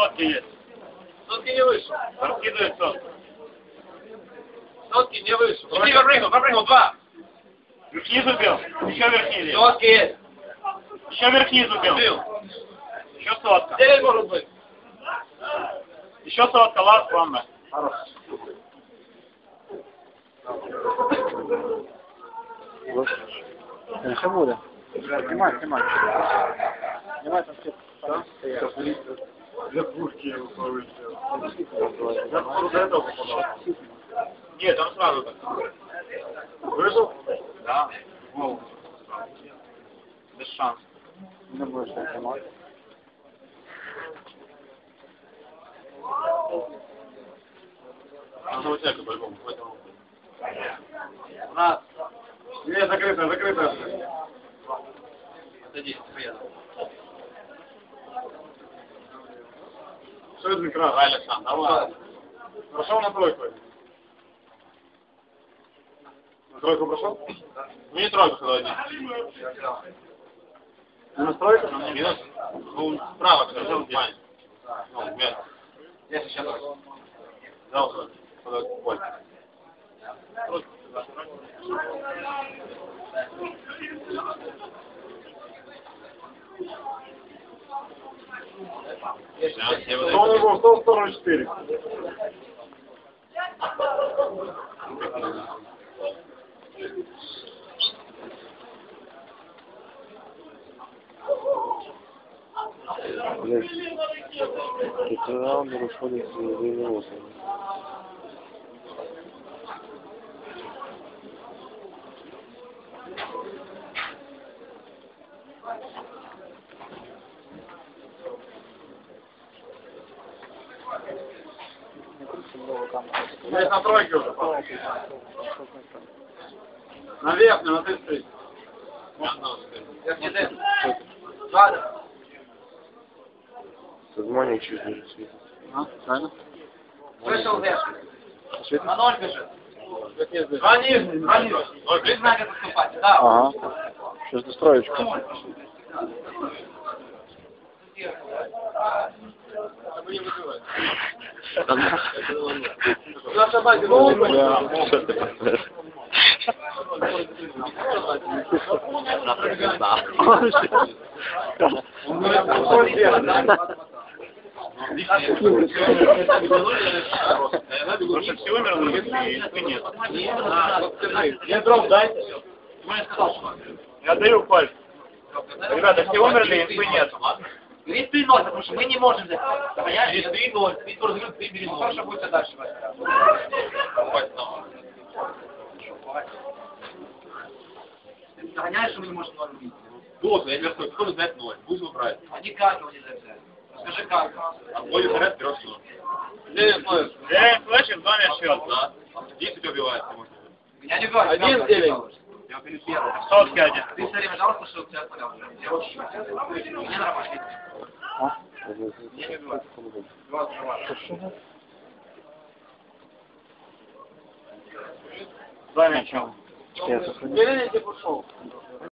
Сотки есть. Сотки не вышел. Раскидывает сотки. Сотки не вышел. Четыре пропрыгнул, пропрыгнул, два. Верхний зубил. Еще верхний есть. Сотки есть. Еще верхний зубил. Бил. Еще сотка. Девять может быть. Еще сотка. Ласт ладно. Все буде. Снимай, снимай. Снимай там все. Для пушки его повысил. Я до этого попадал. Нет, там сразу так. Вышел? Да. Гол. Без шансов. Не будешь так снимать. Нужно утека по-любому. Поэтому... Раз. Не, закрыто, закрыто. Отойди, приеду. Что это экран? Давай, Александр, давай. Прошел на тройку. На тройку прошел? Ну не тройку сюда иди. Минус тройка? Минус. Ну, справа, когда жил пань. Ну, вверх. Я сейчас. Сюда. Сюда, боль. Тройку. Номер 144. Блядь, это номер уходит в 90. на тройке уже пошли. На верхнем, на 33. Верхний дым. Надо. Созвоник чуть ниже светит. А, правильно? Вышел вверх. На ноль бежит. Два нижний, два нижний. Без знака поступать, да. Ага. Сейчас достроечка. Чтобы не выбивать. Потому все умерло, и нет. Мне дров дайте. Я даю пальцы. Ребята, все умерли, инфы нет. Говорит, ты ноль, потому что мы не можем взять. Понимаешь? Ты ноль, ты тоже говорит, ты бери ноль. Что будет дальше? Ты догоняешь, что мы не можем ноль убить. Вот, я тебе скажу, кто взять ноль, будешь выбрать. А никак его нельзя взять. Скажи как. А твой интернет берешь ноль. Девять флеш. Девять флешек, два меня счет. Да. Десять убивает. Меня не говорит. Один девять. Я беру первый. Сотки один. Ты время жаловался, что у тебя понял. Я очень Мне нормально. А? Я не убиваю. Два мяча. Я сохраню. Берите, пошел.